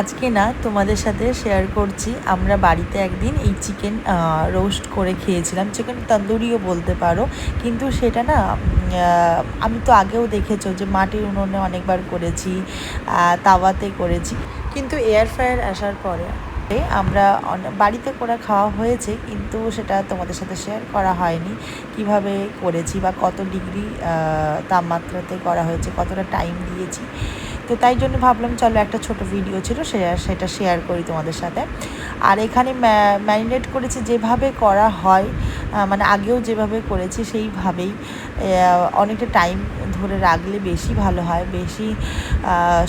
আজকে না তোমাদের সাথে শেয়ার করছি। আমরা বাড়িতে একদিন এই চিকেন রোস্ট করে খেয়েছিলাম। চিকেন তন্দুরিও বলতে পারো। কিন্তু সেটা না আমি তো আগেও দেখেছ যে মাটির উনুনে অনেকবার করেছি তাওয়াতে করেছি। কিন্তু এয়ার ফ্রায়ার আসার পরে আমরা বাড়িতে করে খাওয়া হয়েছে, কিন্তু সেটা তোমাদের সাথে শেয়ার করা হয়নি। কীভাবে করেছি বা কত ডিগ্রি তাপমাত্রাতে করা হয়েছে, কতটা টাইম দিয়েছি। তো তাই জন্য ভাবলাম, চলো একটা ছোট ভিডিও ছিল, সে, সেটা শেয়ার করি তোমাদের সাথে। আর এখানে ম্যারিনেট করেছি যেভাবে করা হয় মানে আগেও যেভাবে করেছি সেইভাবেই অনেকটা টাইম ধরে রাখলে বেশি ভালো হয়, বেশি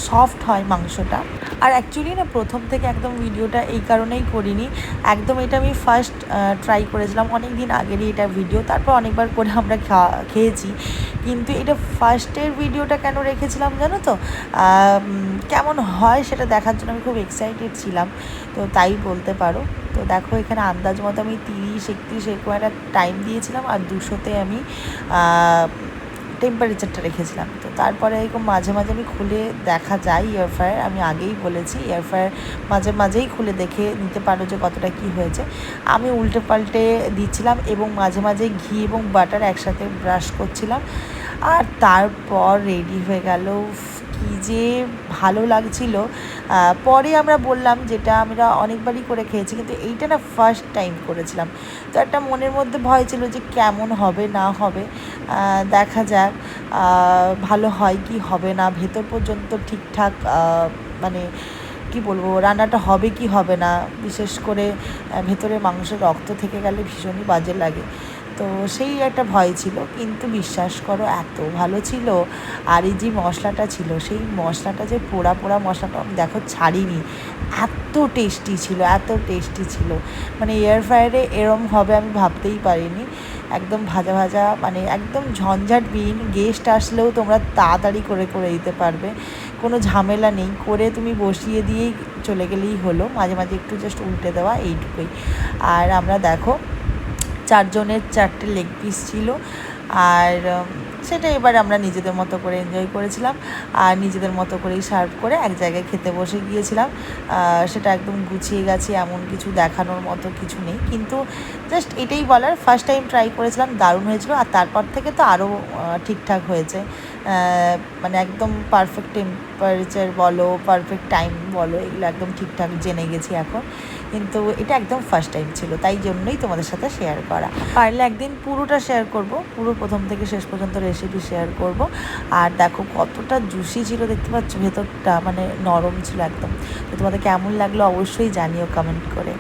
সফট হয় মাংসটা। আর অ্যাকচুয়ালি না, প্রথম থেকে একদম ভিডিওটা এই কারণেই করিনি। একদম এটা আমি ফার্স্ট ট্রাই করেছিলাম। অনেক দিন আগেরই এটা ভিডিও তারপর অনেকবার করে আমরা খেয়েছি। কিন্তু এটা ফার্স্টের ভিডিওটা কেন রেখেছিলাম জানো তো? কেমন হয় সেটা দেখার জন্য আমি খুব এক্সাইটেড ছিলাম। তো তাই বলতে পারো। তো দেখো, এখানে আন্দাজ মতো আমি তিরিশ, একত্রিশ, এরকম একটা টাইম দিয়েছিলাম। আর দুশোতে আমি টেম্পারেচারটা রেখেছিলাম। তো তারপরে এরকম মাঝে মাঝে আমি খুলে দেখা যায় এয়ার ফ্রায়ার আমি আগেই বলেছি এয়ার ফ্রায়ার মাঝে মাঝেই খুলে দেখে নিতে পারো যে কতটা কি হয়েছে। আমি উল্টে পাল্টে দিচ্ছিলাম এবং মাঝে মাঝে ঘি এবং বাটার একসাথে ব্রাশ করছিলাম। আর তারপর রেডি হয়ে গেল কি যে ভালো লাগছিল। পরে আমরা বললাম যেটা আমরা অনেকবারই করে খেয়েছি, কিন্তু এইটা না ফার্স্ট টাইম করেছিলাম। তো একটা মনের মধ্যে ভয় ছিল যে কেমন হবে, না হবে। দেখা যাক ভালো হয় কি হবে না। ভেতর পর্যন্ত ঠিকঠাক মানে কি বলব, রান্নাটা হবে কি হবে না। বিশেষ করে ভেতরে মাংসের রক্ত থেকে গেলে ভীষণই বাজে লাগে। তো সেই একটা ভয় ছিল, কিন্তু বিশ্বাস করো, এত ভালো ছিল। আর এই যে মশলাটা ছিল, সেই মশলাটা যে পোড়া পোড়া মশলাটা আমি দেখো ছাড়িনি। এত টেস্টি ছিল, এত টেস্টি ছিল। মানে এয়ার ফ্রায়ারে এরম হবে আমি ভাবতেই পারিনি। একদম ভাজা ভাজা মানে একদম ঝঞ্ঝাট বিন গেস্ট আসলেও তোমরা তাড়াতাড়ি করে করে দিতে পারবে। কোনো ঝামেলা নেই, করে তুমি বসিয়ে দিয়েই চলে গেলেই হলো। মাঝে মাঝে একটু জাস্ট উল্টে দেওয়া এইটুকুই। আর আমরা দেখো, চারজনের চারটে লেগ পিস ছিল। আর সেটা এবার আমরা নিজেদের মতো করে এনজয় করেছিলাম আর নিজেদের মতো করেই সার্ভ করে এক জায়গায় খেতে বসে গিয়েছিলাম। সেটা একদম গুছিয়ে গেছে এমন কিছু দেখানোর মতো কিছু নেই। কিন্তু জাস্ট এটাই বলার ফার্স্ট টাইম ট্রাই করেছিলাম, দারুণ হয়েছিল আর তারপর থেকে তো আরও ঠিকঠাক হয়েছে। মানে একদম পারফেক্ট টেম্পারেচার বলো পারফেক্ট টাইম বলো, এগুলো একদম ঠিকঠাক জেনে গেছি এখন। কিন্তু এটা একদম ফার্স্ট টাইম ছিল, তাই জন্যই তোমাদের সাথে শেয়ার করা। পারলে একদিন পুরোটা শেয়ার করব, পুরো প্রথম থেকে শেষ পর্যন্ত রেসিপি শেয়ার করব। আর দেখো কতটা জুসি ছিল, দেখতে পাচ্ছ? ভেতরটা মানে নরম ছিল একদম। তো তোমাদের কেমন লাগল অবশ্যই জানিও কমেন্ট করে।